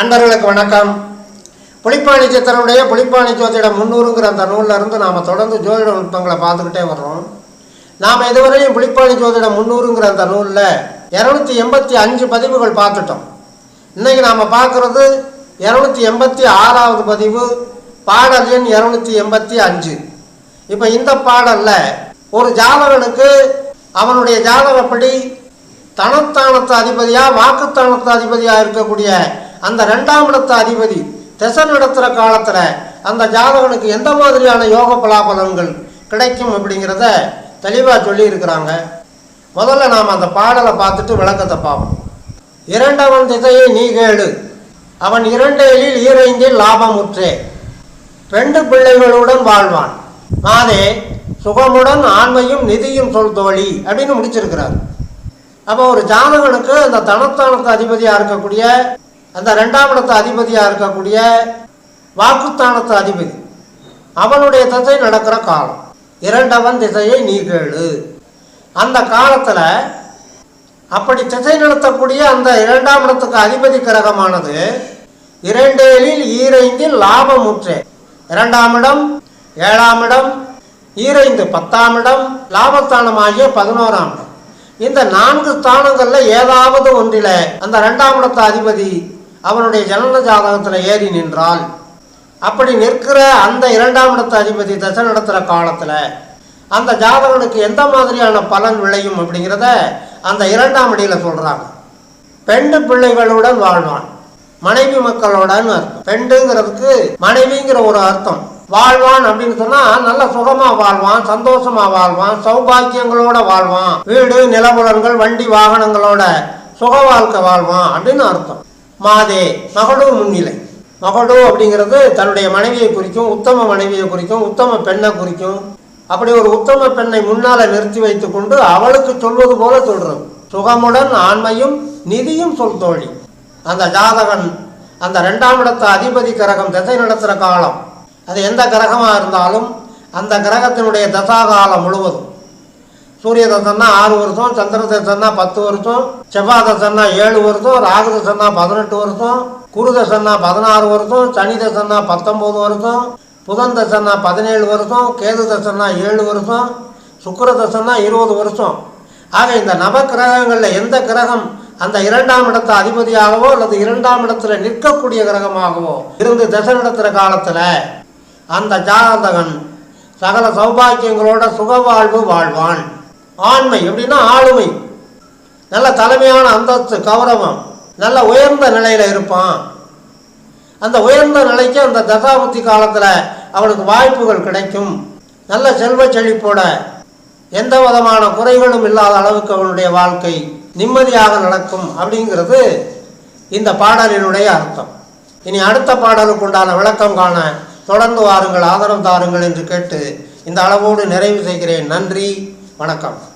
அன்பர்களுக்கு வணக்கம். புளிப்பாணி சித்தனுடைய புளிப்பாணி ஜோதிடம் முன்னூறுங்கிற அந்த நூலிருந்து நாம் தொடர்ந்து ஜோதிட நுட்பங்களை பார்த்துக்கிட்டே வர்றோம். நாம் இதுவரையும் புளிப்பாணி ஜோதிடம் முன்னூறுங்கிற அந்த நூலில் இரநூத்தி எண்பத்தி அஞ்சு பதிவுகள் பார்த்துட்டோம். இன்றைக்கி நாம் பார்க்குறது இரநூத்தி எண்பத்தி ஆறாவது பதிவு பாடல் எண் இரநூத்தி எண்பத்தி அஞ்சு. இப்போ இந்த பாடலில் ஒரு ஜாதகனுக்கு அவனுடைய ஜாதகப்படி தனத்தானத்து அதிபதியாக வாக்குத்தானத்து அதிபதியாக இருக்கக்கூடிய அந்த ரெண்டாம் இடத்த அதிபதி திசை நடத்துகிற காலத்தில் அந்த ஜாதகனுக்கு எந்த மாதிரியான யோக பலாபலன்கள் கிடைக்கும் அப்படிங்கிறத தெளிவாக சொல்லியிருக்கிறாங்க. முதல்ல நாம் அந்த பாடலை பார்த்துட்டு விளக்கத்தை பார்ப்போம். இரண்டவன் திசையை நீ கேளு. அவன் இரண்டேலில் ஈரைந்தில் லாபமுற்றே. பெண்டு பிள்ளைகளுடன் வாழ்வான். மாதே சுகமுடன் ஆண்மையும் நிதியும் சொல் தோழி அப்படின்னு முடிச்சிருக்கிறார். அப்போ ஒரு ஜாதகனுக்கு அந்த தனத்தானத்து அதிபதியாக இருக்கக்கூடிய அந்த ரெண்டாம் இடத்து அதிபதியாக இருக்கக்கூடிய வாக்குத்தானத்து அதிபதி. அவனுடைய திசை நடக்கிற காலம். இரண்டவன் திசையை நீ கேளு. அந்த காலத்தில் அப்படி திசை நடத்தக்கூடிய அந்த இரண்டாம் இடத்துக்கு அதிபதி கிரகமானது இரண்டேலில் ஈரைந்தில் லாபமுற்றே. இரண்டாம் இடம் ஏழாம் இடம் ஈரைந்து பத்தாம் இடம் லாபஸ்தானம் ஆகிய பதினோராம் இடம் இந்த நான்கு ஸ்தானங்களில் ஏதாவது ஒன்றில் அந்த ரெண்டாம் இடத்து அதிபதி அவனுடைய ஜனன ஜாதகத்தில் ஏறி நின்றால் அப்படி நிற்கிற அந்த இரண்டாம் இடத்து அதிபதி தசை நடத்துகிற காலத்தில் அந்த ஜாதகனுக்கு எந்த மாதிரியான பலன் விளையும் அப்படிங்கிறத அந்த இரண்டாம் அடியில் சொல்கிறாங்க பெண்டு பிள்ளைகளுடன் வாழ்வான். மனைவி மக்களுடன் அர்த்தம். பெண்டுங்கிறதுக்கு மனைவிங்கிற ஒரு அர்த்தம். வாழ்வான் அப்படின்னு சொன்னால் நல்ல சுகமாக வாழ்வான் சந்தோஷமாக வாழ்வான் சௌபாக்கியங்களோட வாழ்வான் வீடு நிலபுலன்கள் வண்டி வாகனங்களோட சுக வாழ்க்கை வாழ்வான் அப்படின்னு அர்த்தம். மாதே மகளோ முன்னிலை. மகளோ அப்படிங்கிறது தன்னுடைய மனைவியை குறிக்கும் உத்தம மனைவியை குறிக்கும் உத்தம பெண்ணை குறிக்கும். அப்படி ஒரு உத்தம பெண்ணை முன்னால் நிறுத்தி வைத்து கொண்டு அவளுக்கு சொல்வது போல சொல்கிறோம் சுகமுடன் ஆண்மையும் நிதியும் சொல் தோழி. அந்த ஜாதகன் அந்த ரெண்டாம் இடத்து அதிபதி கிரகம் திசை நடத்துகிற காலம். அது எந்த கிரகமாக இருந்தாலும் அந்த கிரகத்தினுடைய தசாகாலம் முழுவதும். சூரிய தசன்னா ஆறு வருஷம் சந்திர தசன்னா பத்து வருஷம் செவ்வாய் தசன்னா ஏழு வருஷம் ராகு தசன்னா பதினெட்டு வருஷம் குரு தசன்னா பதினாறு வருஷம் சனி தசன்னா பத்தொம்போது வருஷம் புதன் தசன்னா பதினேழு வருஷம் கேது தசன்னா ஏழு வருஷம் சுக்கர தசன்னா இருபது வருஷம். ஆக இந்த நவ கிரகங்களில் எந்த கிரகம் அந்த இரண்டாம் இடத்து அதிபதியாகவோ அல்லது இரண்டாம் இடத்துல நிற்கக்கூடிய கிரகமாகவோ இருந்து தசை நடத்துகிற காலத்தில் அந்த ஜாதகன் சகல சௌபாக்கியங்களோட சுகவாழ்வு வாழ்வான். ஆண்மை எப்படின்னா ஆளுமை. நல்ல தலைமையான அந்தஸ்து கௌரவம். நல்ல உயர்ந்த நிலையில் இருப்பான். அந்த உயர்ந்த நிலைக்கு அந்த தசாபுத்தி காலத்தில் அவனுக்கு வாய்ப்புகள் கிடைக்கும். நல்ல செல்வ செழிப்போட எந்த விதமான குறைகளும் இல்லாத அளவுக்கு அவனுடைய வாழ்க்கை நிம்மதியாக நடக்கும் அப்படிங்கிறது இந்த பாடலினுடைய அர்த்தம். இனி அடுத்த பாடலுக்கு உண்டான விளக்கம் காண தொடர்ந்து வாருங்கள் ஆதரவு தாருங்கள் என்று கேட்டு இந்த அளவோடு நிறைவு செய்கிறேன். நன்றி. வணக்கம்.